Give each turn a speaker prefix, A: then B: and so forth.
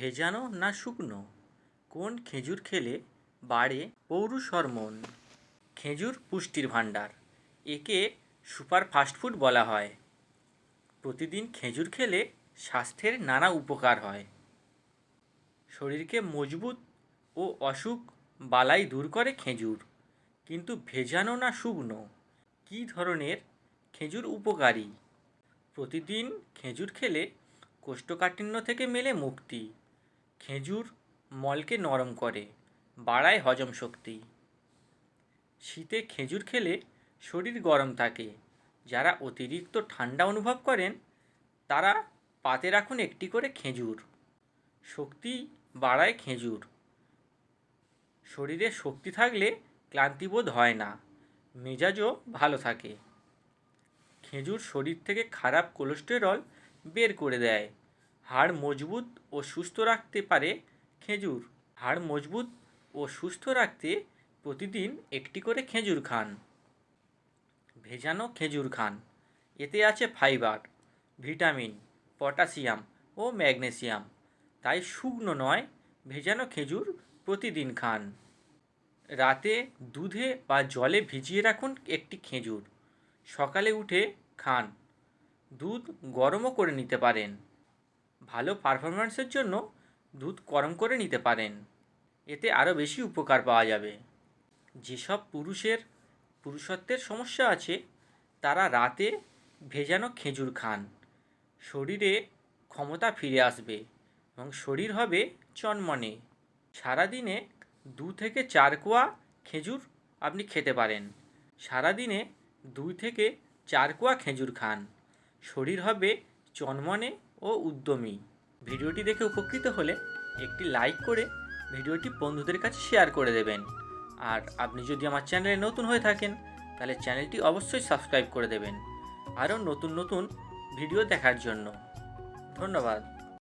A: ভেজানো না শুকনো? কোন খেজুর খেলে বাড়ে পৌরুষ হরমোন খেজুর পুষ্টির ভাণ্ডার, একে সুপার ফাস্টফুড বলা হয়। প্রতিদিন খেজুর খেলে স্বাস্থ্যের নানা উপকার হয়। শরীরকে মজবুত ও অসুখ বালাই দূর করে খেজুর। কিন্তু ভেজানো না শুকনো? কী ধরনের খেজুর উপকারী? প্রতিদিন খেজুর খেলে কোষ্ঠকাঠিন্য থেকে মেলে মুক্তি। খেজুর মলকে নরম করে, বাড়ায় হজম শক্তি। শীতে খেজুর খেলে শরীর গরম থাকে। যারা অতিরিক্ত ঠান্ডা অনুভব করেন, তারা পাতে রাখুন একটি করে খেজুর। শক্তি বাড়ায় খেজুর। শরীরে শক্তি থাকলে ক্লান্তিবোধ হয় না, মেজাজও ভালো থাকে। খেজুর শরীর থেকে খারাপ কোলেস্টেরল বের করে দেয়। হাড় মজবুত ও সুস্থ রাখতে পারে খেজুর। হাড় মজবুত ও সুস্থ রাখতে প্রতিদিন একটি করে খেজুর খান। ভেজানো খেজুর খান। এতে আছে ফাইবার, ভিটামিন, পটাশিয়াম ও ম্যাগনেসিয়াম তাই শুকনো নয়, ভেজানো খেজুর প্রতিদিন খান। রাতে দুধে বা জলে ভিজিয়ে রাখুন একটি খেজুর। সকালে উঠে খান। দুধ গরমও করে নিতে পারেন। ভালো পারফরম্যান্সের জন্য দুধ গরম করে নিতে পারেন। এতে আরও বেশি উপকার পাওয়া যাবে। যেসব পুরুষের, পুরুষত্বের সমস্যা আছে, তারা রাতে ভেজানো খেজুর খান। শরীরে ক্ষমতা ফিরে আসবে এবং শরীর হবে চনমনে। সারাদিনে দু থেকে চার কোয়া খেজুর আপনি খেতে পারেন। সারাদিনে দুই থেকে চার কোয়া খেজুর খান। শরীর হবে চনমনে ও উদ্যমী। ভিডিওটি দেখে উপকৃত হলে একটি লাইক করে ভিডিওটি বন্ধুদের কাছে শেয়ার করে দেবেন। আর আপনি যদি আমার চ্যানেলে নতুন হয়ে থাকেন, তাহলে চ্যানেলটি অবশ্যই সাবস্ক্রাইব করে দেবেন। আরও নতুন নতুন ভিডিও দেখার জন্য। ধন্যবাদ।